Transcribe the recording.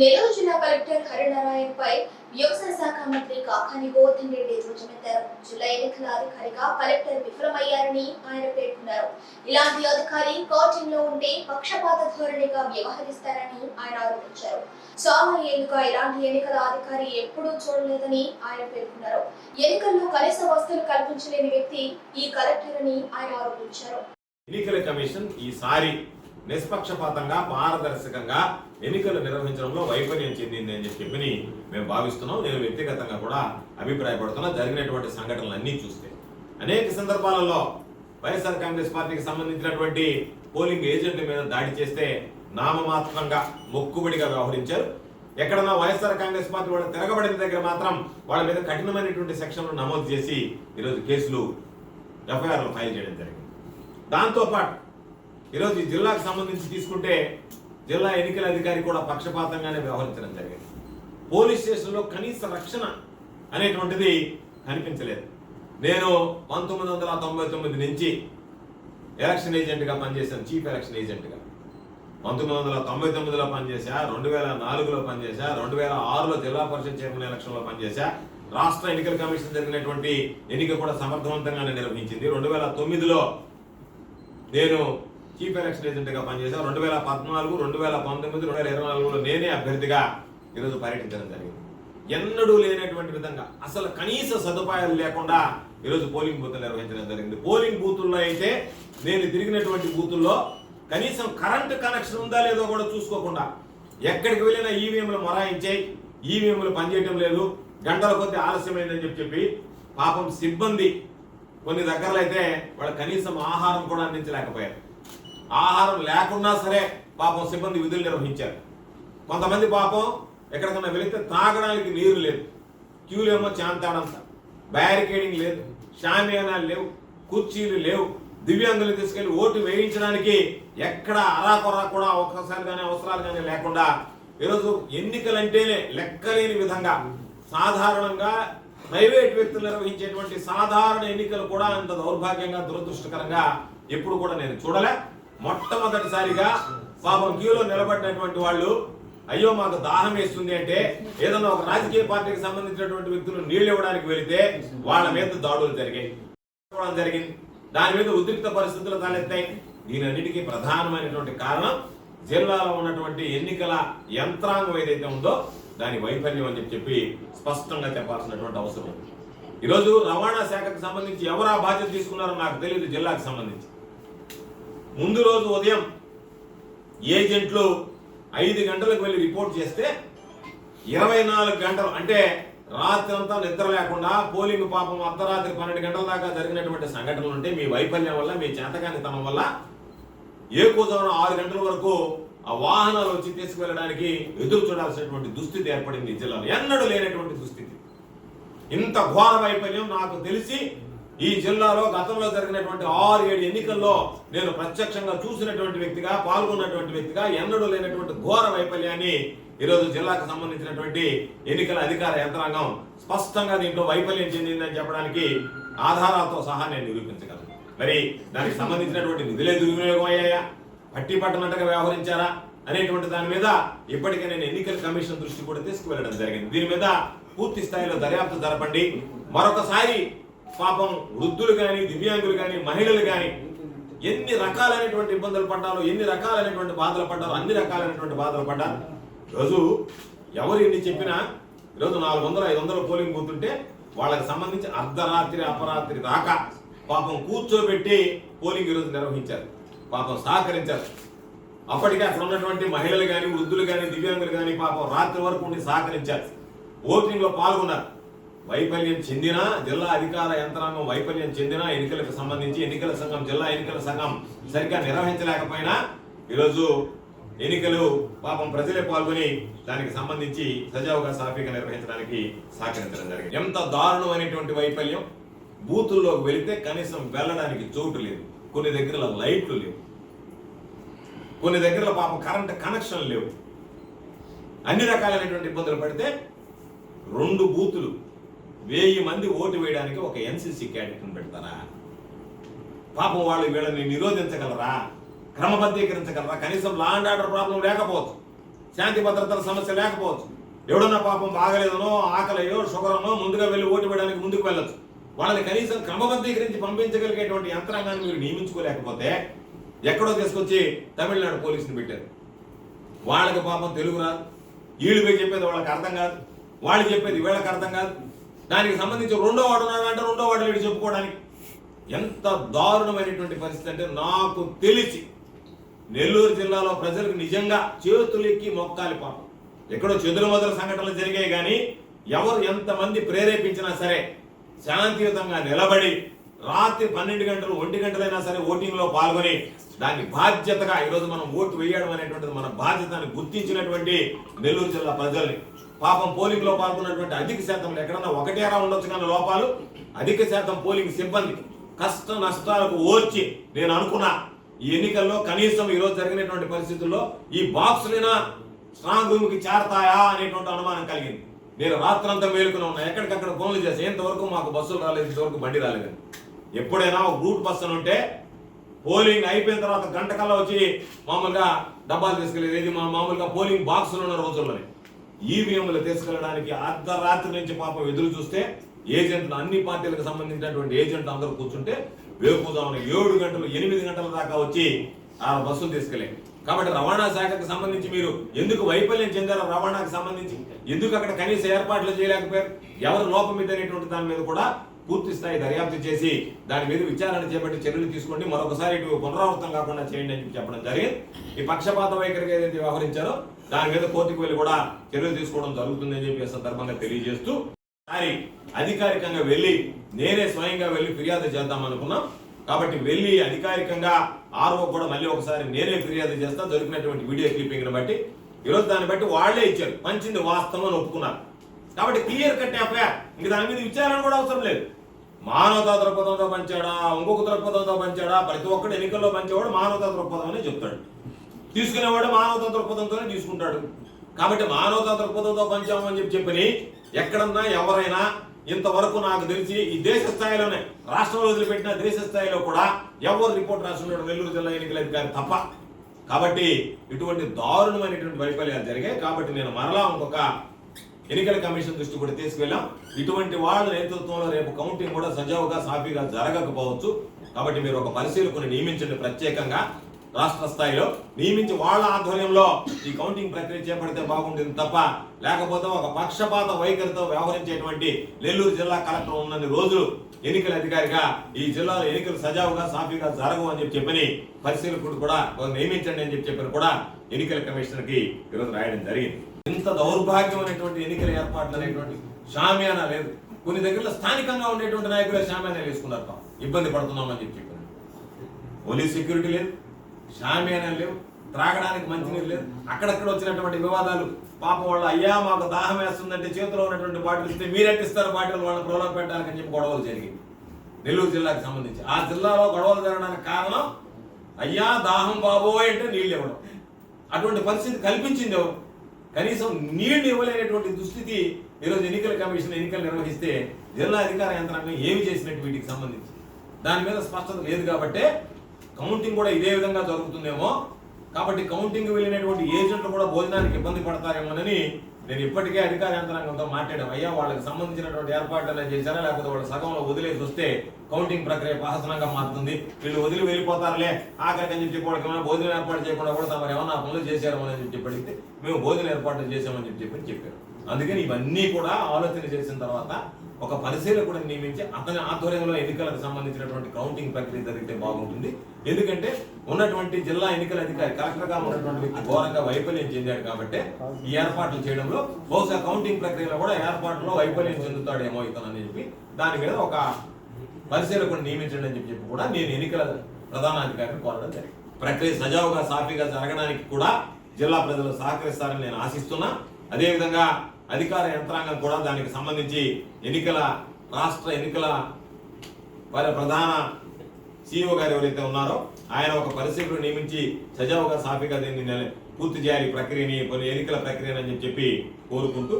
నెల్లూరు జిల్లా కలెక్టర్ హరినారాయణ్ పై వ్యవసాయ శాఖ మంత్రి కాకాని గోవర్ధన్ రెడ్డి ధ్వజమెత్తారు జిల్లా ఎన్నికల అధికారిగా కలెక్టర్ విఫలమయ్యారని ఆయన పేర్కొన్నారు. ఇలాంటి అధికారి కోచింగ్ ఉంటే పక్షపాత ధోరణిగా వ్యవహరిస్తారని ఆయన ఆరోపించారు. చాలా ఏళ్ళుగా ఇలాంటి ఎన్నికల అధికారి ఎప్పుడూ చూడలేదని ఆయన పేర్కొన్నారు. ఎన్నికల్లో కనీస వస్తువులు కల్పించలేని వ్యక్తి ఈ కలెక్టర్ అని ఆయన ఆరోపించారు. ఎన్నికల కమిషన్ ఈసారి నిష్పక్షపాతంగా పారదర్శకంగా ఎన్నికలు నిర్వహించడంలో వైఫల్యం చెందింది అని చెప్పి మేము భావిస్తున్నాం. నేను వ్యక్తిగతంగా కూడా అభిప్రాయపడుతున్నా. జరిగినటువంటి సంఘటనలన్నీ చూస్తే అనేక సందర్భాలలో వైఎస్ఆర్ కాంగ్రెస్ పార్టీకి సంబంధించినటువంటి పోలింగ్ ఏజెంట్ల మీద దాడి చేస్తే నామమాత్రంగా మొక్కుబడిగా వ్యవహరించారు. ఎక్కడన్నా వైఎస్ఆర్ కాంగ్రెస్ పార్టీ వాళ్ళు తిరగబడిన దగ్గర మాత్రం వాళ్ళ మీద కఠినమైనటువంటి సెక్షన్లు నమోదు చేసి ఈరోజు కేసులు ఎఫ్ఐఆర్లు ఫైల్ చేయడం జరిగింది. దాంతోపాటు ఈరోజు ఈ జిల్లాకు సంబంధించి తీసుకుంటే జిల్లా ఎన్నికల అధికారి కూడా పక్షపాతంగానే వ్యవహరించడం జరిగింది. పోలీస్ స్టేషన్లో కనీస రక్షణ అనేటువంటిది కనిపించలేదు. నేను పంతొమ్మిది వందల తొంభై తొమ్మిది నుంచి ఎలక్షన్ ఏజెంట్గా పనిచేశాను చీఫ్ ఎలక్షన్ ఏజెంట్గా. పంతొమ్మిది వందల తొంభై తొమ్మిదిలో పనిచేశా రెండు వేల నాలుగులో పనిచేశా రెండు వేల ఆరులో జిల్లా పరిషత్ చైర్మన్ ఎలక్షన్లో పనిచేశా. రాష్ట్ర ఎన్నికల కమిషన్ జరిగినటువంటి ఎన్నిక కూడా సమర్థవంతంగానే నిర్వహించింది. రెండు వేల తొమ్మిదిలో నేను చీఫ్ ఎలక్షన్ ఏజెంట్గా పనిచేశాను రెండు వేల పద్నాలుగు రెండు వేల పంతొమ్మిది రెండు వేల ఇరవై నాలుగులో నేనే అభ్యర్థిగా ఈరోజు పర్యటించడం జరిగింది. ఎన్నడూ లేనటువంటి విధంగా అసలు కనీస సదుపాయాలు లేకుండా ఈరోజు పోలింగ్ బూతులు నిర్వహించడం జరిగింది. పోలింగ్ బూతుల్లో అయితే నేను తిరిగినటువంటి బూతుల్లో కనీసం కరెంటు కనెక్షన్ ఉందా లేదో కూడా చూసుకోకుండా ఎక్కడికి వెళ్ళినా ఈవీఎంలు మొరాయించాయి. ఈవీఎంలు పనిచేయటం లేదు. గంటల కొద్ది ఆలస్యమైందని చెప్పి చెప్పి పాపం సిబ్బంది కొన్ని దగ్గరలో అయితే వాళ్ళు కనీసం ఆహారం కూడా అందించలేకపోయారు. ఆహారం లేకున్నా సరే పాపం సిబ్బంది విధులు నిర్వహించారు. కొంతమంది పాపం ఎక్కడికన్నా వెళితే తాగడానికి నీరు లేదు. క్యూలు ఏమో చాంతాడంత బ్యారికేడింగ్ లేదు. షామియానాలు లేవు. కుర్చీలు లేవు. దివ్యాంగులు తీసుకెళ్ళి ఓటు వేయించడానికి ఎక్కడ అరాకొరా కూడా ఒక్కసారి కానీ అవసరాలు కానీ లేకుండా ఈరోజు ఎన్నికలంటేనే లెక్కలేని విధంగా సాధారణంగా ప్రైవేట్ వ్యక్తులు నిర్వహించేటువంటి సాధారణ ఎన్నికలు కూడా అంత దౌర్భాగ్యంగా దురదృష్టకరంగా ఎప్పుడు కూడా నేను చూడలే. మొట్టమొదటిసారిగా పాపం క్యూలో నిలబడినటువంటి వాళ్ళు అయ్యో మాకు దాహం వేస్తుంది అంటే ఏదన్నా ఒక రాజకీయ పార్టీకి సంబంధించినటువంటి వ్యక్తులు నీళ్ళు ఇవ్వడానికి వెళితే వాళ్ళ మీద దాడులు జరిగాయి. జరిగింది. దాని మీద ఉద్రిక్త పరిస్థితులు తలెత్తాయి. దీనన్నిటికీ ప్రధానమైనటువంటి కారణం జిల్లాలో ఉన్నటువంటి ఎన్నికల యంత్రాంగం ఏదైతే ఉందో దాని వైఫల్యం అని చెప్పి చెప్పి స్పష్టంగా చెప్పాల్సినటువంటి అవసరం ఉంది. ఈరోజు రవాణా శాఖకు సంబంధించి ఎవరు ఆ బాధ్యత తీసుకున్నారో నాకు తెలియదు జిల్లాకు సంబంధించి. ముందు రోజు ఉదయం ఏజెంట్లు ఐదు గంటలకు వెళ్ళి రిపోర్ట్ చేస్తే ఇరవై నాలుగు గంటలు అంటే రాత్రి అంతా నిద్ర లేకుండా పోలింగ్ పాపం అర్ధరాత్రి పన్నెండు గంటల దాకా జరిగినటువంటి సంఘటనలు ఉంటే మీ వైఫల్యం వల్ల మీ చేతకానితనం వల్ల ఏ కూజామున ఆరు గంటల వరకు ఆ వాహనాలు వచ్చి తీసుకువెళ్ళడానికి ఎదురు చూడాల్సినటువంటి దుస్థితి ఏర్పడింది జిల్లాలో. ఎన్నడూ లేనటువంటి దుస్థితి. ఇంత ఘోర వైఫల్యం నాకు తెలిసి ఈ జిల్లాలో గతంలో జరిగినటువంటి ఆరు ఏడు ఎన్నికల్లో నేను ప్రత్యక్షంగా చూసినటువంటి వ్యక్తిగా పాల్గొన్నటువంటి వ్యక్తిగా ఎన్నడూ లేనటువంటి ఘోర వైఫల్యాన్ని ఈరోజు జిల్లాకు సంబంధించినటువంటి ఎన్నికల అధికార యంత్రాంగం స్పష్టంగా దీంట్లో వైఫల్యం చెందిందని చెప్పడానికి ఆధారాలతో సహా నేను నిరూపించగలను. మరి దానికి సంబంధించినటువంటి నిధులే దుర్వినియోగం అయ్యాయా? పట్టి పట్టనట్టుగా వ్యవహరించారా? అనేటువంటి దాని మీద ఇప్పటికే నేను ఎన్నికల కమిషన్ దృష్టి కూడా తీసుకువెళ్ళడం జరిగింది. దీని మీద పూర్తి స్థాయిలో దర్యాప్తు జరపండి. మరొకసారి పాపం వృద్ధులు కానీ దివ్యాంగులు కానీ మహిళలు కానీ ఎన్ని రకాలైనటువంటి ఇబ్బందులు పడ్డారో ఎన్ని రకాలైనటువంటి బాధలు పడ్డారో అన్ని రకాలైనటువంటి బాధలు పడ్డారు. ఈరోజు ఎవరు ఎన్ని చెప్పినా ఈరోజు నాలుగు వందలు ఐదు వందల పోలింగ్ పోతుంటే వాళ్ళకి సంబంధించి అర్ధరాత్రి అపరాత్రి దాకా పాపం కూర్చోబెట్టి పోలింగ్ ఈరోజు నిర్వహించారు. పాపం సహకరించారు. అప్పటికే అక్కడ ఉన్నటువంటి మహిళలు కానీ వృద్ధులు కానీ దివ్యాంగులు కానీ పాపం రాత్రి వరకు ఉండి సహకరించారు. ఓటింగ్లో పాల్గొన్నారు. వైఫల్యం చెందిన జిల్లా అధికార యంత్రాంగం వైఫల్యం చెందిన ఎన్నికలకు సంబంధించి ఎన్నికల సంఘం జిల్లా ఎన్నికల సంఘం సరిగ్గా నిర్వహించలేకపోయినా ఈరోజు ఎన్నికలు పాపం ప్రజలే పాల్గొని దానికి సంబంధించి సజావుగా సాఫీగా నిర్వహించడానికి సహకరించడం జరిగింది. ఎంత దారుణమైనటువంటి వైఫల్యం. బూతుల్లోకి వెళితే కనీసం వెళ్ళడానికి చోటు లేదు. కొన్ని దగ్గర లైట్లు లేవు. కొన్ని దగ్గర పాపం కరెంట్ కనెక్షన్ లేవు. అన్ని రకాలైనటువంటి ఇబ్బందులు పడితే రెండు బూతులు వెయ్యి మంది ఓటు వేయడానికి ఒక ఎన్సీసీ క్యాడెట్ని పెడతారా పాపం వాళ్ళు వీళ్ళని నిరోధించగలరా? క్రమబద్ధీకరించగలరా? కనీసం లా అండ్ ఆర్డర్ ప్రాబ్లం లేకపోవచ్చు. శాంతి భద్రతల సమస్య లేకపోవచ్చు. ఎవడన్నా పాపం బాగలేదనో ఆకలియో షుగరనో ముందుగా వెళ్ళి ఓటు వేయడానికి ముందుకు వెళ్ళొచ్చు. వాళ్ళని కనీసం క్రమబద్ధీకరించి పంపించగలిగేటువంటి యంత్రాంగాన్ని మీరు నియమించుకోలేకపోతే ఎక్కడో తీసుకొచ్చి తమిళనాడు పోలీసుని పెట్టారు. వాళ్ళకి పాపం తెలుగు రాదు. వీళ్ళు పోయి చెప్పేది వాళ్ళకి అర్థం కాదు. వాళ్ళు చెప్పేది వీళ్ళకి అర్థం కాదు. దానికి సంబంధించి రెండో వాడు ఉన్నాడు అంటే రెండో వాడు లేడు చెప్పుకోవడానికి. ఎంత దారుణమైనటువంటి పరిస్థితి అంటే నాకు తెలిసి నెల్లూరు జిల్లాలో ప్రజలకు నిజంగా చేతులెక్కి మొక్కాలి పాపం. ఎక్కడో చెదురు మొదల సంఘటనలు జరిగాయి కానీ ఎవరు ఎంతమంది ప్రేరేపించినా సరే శాంతియుతంగా నిలబడి రాత్రి పన్నెండు గంటలు ఒంటి గంటలైనా సరే ఓటింగ్లో పాల్గొని దాన్ని బాధ్యతగా ఈరోజు మనం ఓటు వేయడం అనేటువంటిది మన బాధ్యతని గుర్తించినటువంటి నెల్లూరు జిల్లా ప్రజల్ని. పాపం పోలింగ్లో పాల్గొన్నటువంటి అధిక శాతం ఎక్కడన్నా ఒకటేరా ఉండొచ్చు కానీ లోపాలు అధిక శాతం పోలింగ్ సిబ్బంది కష్ట నష్టాలకు ఓర్చి నేను అనుకున్నా ఈ ఎన్నికల్లో కనీసం ఈరోజు జరిగినటువంటి పరిస్థితుల్లో ఈ బాక్సులైనా స్ట్రాంగ్ రూమ్కి చేరతాయా అనేటువంటి అనుమానం కలిగింది. నేను రాత్రంతా మేలుకుని ఉన్నా. ఎక్కడికక్కడ ఫోన్లు చేసి ఇంతవరకు మాకు బస్సులు రాలేదు ఇంతవరకు బండి రాలేదు. ఎప్పుడైనా ఒక రూట్ బస్సు అని ఉంటే పోలింగ్ అయిపోయిన తర్వాత గంట కల్లా వచ్చి మామూలుగా డబ్బాలు తీసుకెళ్ళేది మా మామూలుగా పోలింగ్ బాక్సులు ఉన్న రోజుల్లోనే. ఈవీఎంలు తీసుకెళ్ళడానికి అర్ధరాత్రి నుంచి పాపం ఎదురు చూస్తే ఏజెంట్లు అన్ని పార్టీలకు సంబంధించినటువంటి ఏజెంట్లు అందరూ కూర్చుంటే వేకుజామున ఏడు గంటలు ఎనిమిది గంటల దాకా వచ్చి ఆ బస్సులు తీసుకెళ్ళే. కాబట్టి రవాణా శాఖకు సంబంధించి మీరు ఎందుకు వైఫల్యం చెందారు రవాణాకు సంబంధించి? ఎందుకు అక్కడ కనీస ఏర్పాట్లు చేయలేకపోయారు? ఎవరు లోపం మీద అనేటువంటి దాని మీద కూడా పూర్తి స్థాయి దర్యాప్తు చేసి దాని మీద విచారణ చేపట్టి చర్యలు తీసుకోండి. మరొకసారి ఇటు పునరావృతం కాకుండా చేయండి అని చెప్పడం జరిగింది. ఈ పక్షపాత వైఖరికి ఏదైతే వ్యవహరించారో దాని మీద కోర్టుకు వెళ్ళి కూడా చర్యలు తీసుకోవడం జరుగుతుందని చెప్పి సందర్భంగా తెలియజేస్తూ ఒకసారి అధికారికంగా వెళ్ళి నేనే స్వయంగా వెళ్ళి ఫిర్యాదు చేద్దాం అనుకున్నాం. కాబట్టి వెళ్ళి అధికారికంగా ఆర్ఓ కూడా మళ్ళీ ఒకసారి నేనే ఫిర్యాదు చేస్తా. దొరికినటువంటి వీడియో క్లిప్పింగ్ని బట్టి. ఈరోజు దాన్ని బట్టి వాళ్ళే ఇచ్చారు. పంచింది వాస్తవం అని ఒప్పుకున్నారు. కాబట్టి క్లియర్ కట్ ఎఫ్ఐఆర్. ఇంక దాని మీద విచారణ కూడా అవసరం లేదు. మానవతా దృక్పథంతో పంచాడా? ఇంకొక దృక్పథంతో పంచాడా? ప్రతి ఒక్కడు ఎన్నికల్లో పంచేవాడు మానవతా దృక్పథం అని చెప్తాడు. తీసుకునేవాడు మానవతా దృక్పథంతోనే తీసుకుంటాడు. కాబట్టి మానవతా దృక్పథంతో పంచామని చెప్పి చెప్పని ఎక్కడన్నా ఎవరైనా ఇంతవరకు నాకు తెలిసి ఈ దేశ స్థాయిలోనే రాష్ట్రంలో వదిలిపెట్టిన దేశ స్థాయిలో కూడా ఎవరు రిపోర్ట్ రాస్తున్నాడు నెల్లూరు జిల్లా ఎన్నికల అధికారి తప్ప. కాబట్టి ఇటువంటి దారుణమైనటువంటి వైఫల్యాలు జరిగాయి. కాబట్టి నేను మరలా ఇంకొక ఎన్నికల కమిషన్ దృష్టి కూడా తీసుకెళ్ళాం. ఇటువంటి వాళ్ళ నేతృత్వంలో రేపు కౌంటింగ్ కూడా సజావుగా సాఫీగా జరగకపోవచ్చు. కాబట్టి మీరు ఒక పరిశీలకుని నియమించండి ప్రత్యేకంగా. రాష్ట్ర స్థాయిలో నియమించి వాళ్ళ ఆధ్వర్యంలో ఈ కౌంటింగ్ ప్రక్రియ చేపడితే బాగుంటుంది తప్ప లేకపోతే ఒక పక్షపాత వైఖరితో వ్యవహరించేటువంటి నెల్లూరు జిల్లా కలెక్టర్ ఉన్నన్ని రోజులు ఎన్నికల అధికారిగా ఈ జిల్లాలో ఎన్నికలు సజావుగా సాఫీగా జరగవు అని చెప్పి చెప్పని పరిశీలకుడు కూడా నియమించండి అని చెప్పి చెప్పని కూడా ఎన్నికల కమిషనర్కి ఈరోజు రాయడం జరిగింది. ఇంత దౌర్భాగ్యమైనటువంటి ఎన్నికల ఏర్పాట్లు అనేటువంటి షామియానా లేదు. కొన్ని దగ్గరలో స్థానికంగా ఉండేటువంటి నాయకులే షామియానా వేసుకున్నారు పాపం. ఇబ్బంది పడుతున్నామని చెప్పి పోలీస్ సెక్యూరిటీ లేదు షామియానా లేవు త్రాగడానికి మంచినీరు లేదు. అక్కడక్కడ వచ్చినటువంటి వివాదాలు పాపం వాళ్ళు అయ్యా మాకు దాహం వేస్తుందంటే చేతిలో ఉన్నటువంటి బాటిల్ ఇస్తే మీరెట్టిస్తారు బాటిల్ వాళ్ళని ప్రలోభ పెట్టడానికి అని చెప్పి గొడవలు జరిగింది నెల్లూరు జిల్లాకు సంబంధించి. ఆ జిల్లాలో గొడవలు జరగడానికి కారణం అయ్యా దాహం బాబోయ్ అంటే నీళ్ళు ఇవ్వడం. అటువంటి పరిస్థితి కల్పించింది ఎవరు? కనీసం నీళ్ళు ఇవ్వలేనటువంటి దుస్థితి ఈరోజు ఎన్నికల కమిషన్ ఎన్నికలు నిర్వహిస్తే జిల్లా అధికార యంత్రాంగం ఏమి చేసినట్టు వీటికి సంబంధించి? దాని మీద స్పష్టత లేదు కాబట్టే కౌంటింగ్ కూడా ఇదే విధంగా జరుగుతుందేమో. కాబట్టి కౌంటింగ్ వెళ్ళినటువంటి ఏజెంట్లు కూడా భోజనానికి ఇబ్బంది పడతారేమోనని నేను ఇప్పటికే అధికార యంత్రాంగంతో మాట్లాడాం. అయ్యా వాళ్ళకి సంబంధించినటువంటి ఏర్పాట్లు చేశారా? లేకపోతే వాళ్ళు సగంలో వదిలేసి వస్తే కౌంటింగ్ ప్రక్రియ పహసనంగా మారుతుంది. వీళ్ళు వదిలి వెళ్ళిపోతారులే. ఆఖరికి అని చెప్పి వాళ్ళకి ఏమైనా భోజనం ఏర్పాటు చేయకుండా కూడా తమరు ఏమైనా పనులు చేశారో అని చెప్పి అడిగితే మేము భోజన ఏర్పాట్లు చేశామని చెప్పి చెప్పి చెప్పారు. అందుకని ఇవన్నీ కూడా ఆలోచన చేసిన తర్వాత ఒక పరిశీలకుడిని నియమించి అతని ఆధ్వర్యంలో ఎన్నికలకు సంబంధించినటువంటి కౌంటింగ్ ప్రక్రియ జరిగితే బాగుంటుంది. ఎందుకంటే ఉన్నటువంటి జిల్లా ఎన్నికల అధికారి కలెక్టర్గా ఉన్నటువంటి వ్యక్తి ఘోరంగా వైఫల్యం చెందాడు కాబట్టి ఈ ఏర్పాట్లు చేయడంలో బహుశా కౌంటింగ్ ప్రక్రియలో కూడా ఏర్పాట్లలో వైఫల్యం చెందుతాడేమో ఇతను అని చెప్పి దాని మీద ఒక పరిశీలకుడిని నియమించండి అని చెప్పి చెప్పి కూడా నేను ఎన్నికల ప్రధానాధికారిని కోరడం జరిగింది. ప్రక్రియ సజావుగా సాఫీగా జరగడానికి కూడా జిల్లా ప్రజలు సహకరిస్తారని నేను ఆశిస్తున్నా. అదేవిధంగా అధికార యంత్రాంగం కూడా దానికి సంబంధించి ఎన్నికల రాష్ట్ర ఎన్నికల వారి ప్రధాన సిఇఓ గారు ఎవరైతే ఉన్నారో ఆయన ఒక పరిశీలకుడు నియమించి సజావుగా సాఫీగా దీన్ని పూర్తి చేయాలి ప్రక్రియని కొన్ని ఎన్నికల ప్రక్రియని అని చెప్పి కోరుకుంటూ